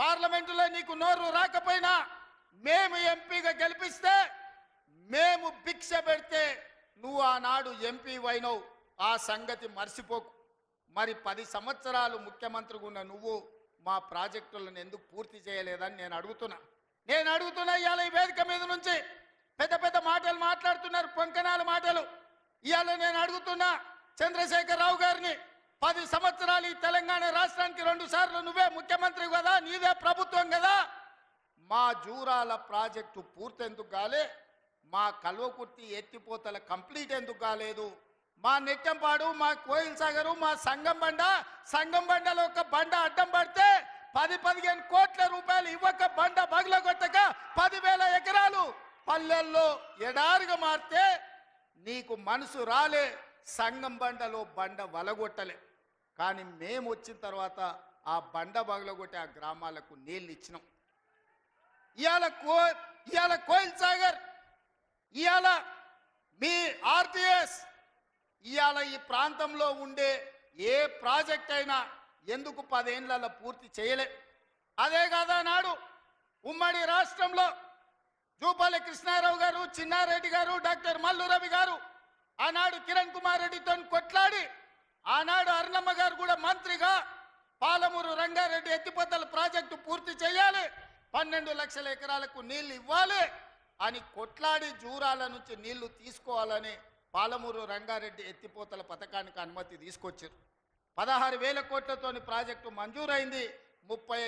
పార్లమెంటులో నీకు నోరు రాకపోయినా మేము ఎంపీగా గెలిపిస్తే మేము భిక్ష పెడితే నువ్వు ఆనాడు ఎంపీ అయినవు. ఆ సంగతి మర్చిపోకు. మరి పది సంవత్సరాలు ముఖ్యమంత్రిగా ఉన్న నువ్వు మా ప్రాజెక్టులను ఎందుకు పూర్తి చేయలేదని నేను అడుగుతున్నా. నేను అడుగుతున్నా ఇవాళ ఈ వేదిక మీద నుంచి పెద్ద పెద్ద మాటలు మాట్లాడుతున్నారు పొంకనాల మాటలు. ఇవాళ నేను అడుగుతున్నా చంద్రశేఖరరావు గారిని తెలంగాణ రాష్ట్రానికి రెండు సార్లు నువ్వే ముఖ్యమంత్రి కదా నీదే ప్రభుత్వం కదా. మా జూరాల ప్రాజెక్టు పూర్తెందుకు కాలే మా కల్వకుర్తి ఎత్తిపోతల కంప్లీట్ ఎందుకు కాలేదు. మా నెట్టంపాడు మా కోయిల్ సాగరు మా సంగం బండ సంగం బండలో ఒక బండ అడ్డం పడితే పది పదిహేను కోట్ల రూపాయలు ఇవ్వక బండ బగలగొట్టక పదివేల ఎకరాలు పల్లెల్లో ఎడారిగా మారితే నీకు మనసు రాలే సంగం బండలో బండ వలగొట్టలే. కానీ మేము వచ్చిన తర్వాత ఆ బండ బగలగొట్టి ఆ గ్రామాలకు నీళ్ళు ఇచ్చినాం. ఇవాళ కో ఇవాళ కోయిల్ సాగర్ ఇవాళ మీ ఆర్టీఎస్ ఇవాళ ఈ ప్రాంతంలో ఉండే ఏ ప్రాజెక్ట్ అయినా ఎందుకు పదేళ్ళలో పూర్తి చేయలే? అదే కాదా నాడు ఉమ్మడి రాష్ట్రంలో జూపాలి కృష్ణారావు గారు చిన్నారెడ్డి గారు డాక్టర్ మల్లు రవి గారు ఆనాడు కిరణ్ కుమార్ రెడ్డితో కొట్లాడి ఆనాడు అరుణమ్మ గారు కూడా మంత్రిగా పాలమూరు రంగారెడ్డి ఎత్తిపోతల ప్రాజెక్టు పూర్తి చేయాలి. పన్నెండు లక్షల ఎకరాలకు నీళ్ళు ఇవ్వాలి అని కొట్లాడి జూరాల నుంచి నీళ్ళు తీసుకోవాలని పాలమూరు రంగారెడ్డి ఎత్తిపోతల పథకానికి అనుమతి తీసుకొచ్చారు. పదహారు వేల కోట్లతోని ప్రాజెక్టు మంజూరైంది. ముప్పై